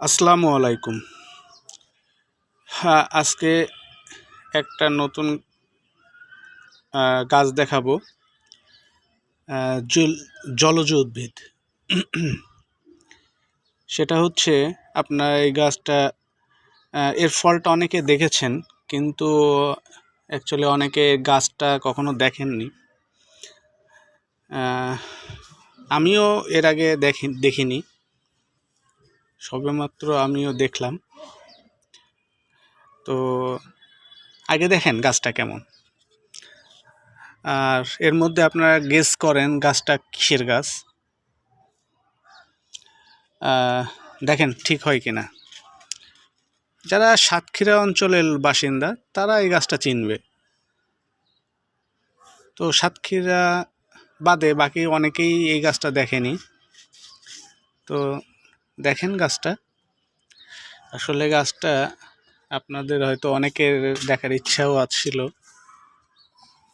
আসসালামু আলাইকুম। হ্যাঁ আজকে একটা নতুন গাছ দেখাবো। জলজ উদ্ভিদ। সেটা হচ্ছে আপনার এই গাছটা এর ফলটা অনেকে দেখেছেন, কিন্তু অ্যাকচুয়ালি অনেকে গাছটা কখনো দেখেননি। আমিও এর আগে দেখি, দেখিনি। সবেমাত্র আমিও দেখলাম। তো আগে দেখেন গাছটা কেমন। আর এর মধ্যে আপনারা গেস করেন গাছটা কিসের গাছ। দেখেন ঠিক হয় কিনা। যারা সাতক্ষীরা অঞ্চলের বাসিন্দা, তারা এই গাছটা চিনবে। তো সাতক্ষীরা বাদে বাকি অনেকেই এই গাছটা দেখেনি। তো দেখেন গাছটা। আসলে গাছটা আপনাদের হয়তো অনেকের দেখার ইচ্ছাও আছিল।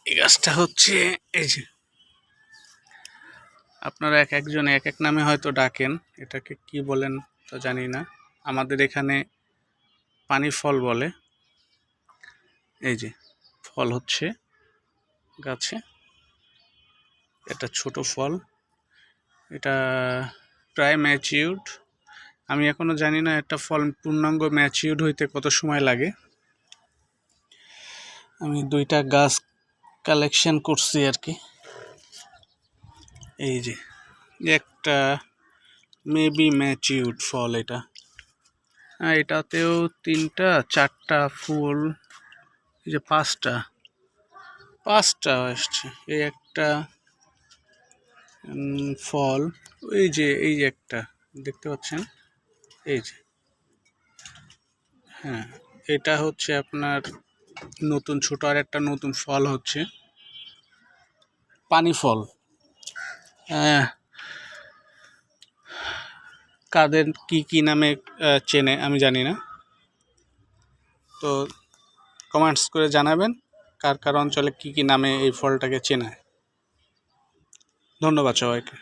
এই গাছটা হচ্ছে, এই যে। আপনারা এক একজন এক এক নামে হয়তো ডাকেন, এটাকে কি বলেন তা জানি না। আমাদের এখানে পানি ফল বলে। এই যে, ফল হচ্ছে গাছে। এটা ছোট ফল। এটা প্রায় ম্যাচিউড আমি এখনও জানি না একটা ফল পূর্ণাঙ্গ ম্যাচিউড হইতে কত সময় লাগে। আমি দুইটা গাছ কালেকশন করছি আর কি। এই যে, একটা মেবি ম্যাচিউড ফল এটা। হ্যাঁ এটাতেও তিনটা, চারটা ফুল, এই যে পাঁচটা। পাঁচটা আসছে, এই একটা ফল, এই যে এই যে একটা, দেখতে পাচ্ছেন? এই যে। হ্যাঁ এটা হচ্ছে আপনার নতুন, ছোট আর একটা নতুন ফল হচ্ছে। পানি ফল। কাদের কি কি নামে চেনে আমি জানি না। তো কমেন্টস করে জানাবেন কার কার অঞ্চলে কি কি নামে এই ফলটাকে চেনায়। ধন্যবাদ সবাইকে।